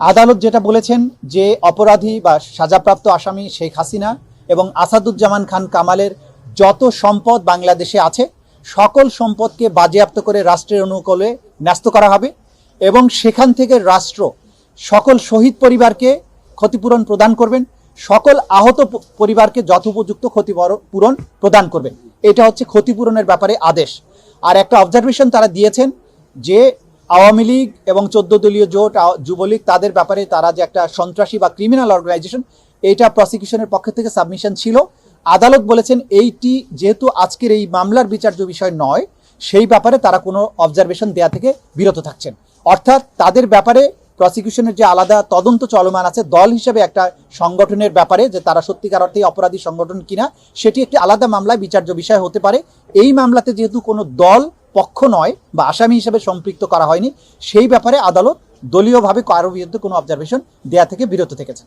আদালত যেটা বলেছেন যে অপরাধী বা সাজাপ্রাপ্ত আসামি শেখ হাসিনা এবং আসাদুজ্জামান খান কামালের যত সম্পদ বাংলাদেশে আছে, সকল সম্পদকে বাজেয়াপ্ত করে রাষ্ট্রের অনুকূলে ন্যস্ত করা হবে এবং সেখান থেকে রাষ্ট্র সকল শহীদ পরিবারকে ক্ষতিপূরণ প্রদান করবেন, সকল আহত পরিবারকে যথোপযুক্ত ক্ষতিপূরণ প্রদান করবেন। এটা হচ্ছে ক্ষতিপূরণের ব্যাপারে আদেশ। আর একটা অবজারভেশন তারা দিয়েছেন যে আওয়ামী লীগ এবং চোদ্দ দলীয় জোট যুবলীগ, তাদের ব্যাপারে তারা যে একটা সন্ত্রাসী বা ক্রিমিনাল অর্গানাইজেশন এইটা প্রসিকিউশনের পক্ষ থেকে সাবমিশন ছিল। আদালত বলেছেন এইটি যেহেতু আজকের এই মামলার বিচার্য বিষয় নয়, সেই ব্যাপারে তারা কোনো অবজারভেশন দেয়া থেকে বিরত থাকছেন। অর্থাৎ তাদের ব্যাপারে প্রসিকিউশনের যে আলাদা তদন্ত চলমান আছে, দল হিসেবে একটা সংগঠনের ব্যাপারে যে তারা সত্যিকার অর্থেই অপরাধী সংগঠন কিনা, সেটি একটি আলাদা মামলায় বিচার্য বিষয় হতে পারে। এই মামলাতে যেহেতু কোনো দল পক্ষ নয় বা আসামি হিসেবে সম্পৃক্ত করা হয়নি। সেই ব্যাপারে আদালত দলীয়ভাবে কারও বিরুদ্ধে কোনো অবজারভেশন দেয়া থেকে বিরত থেকেছেন।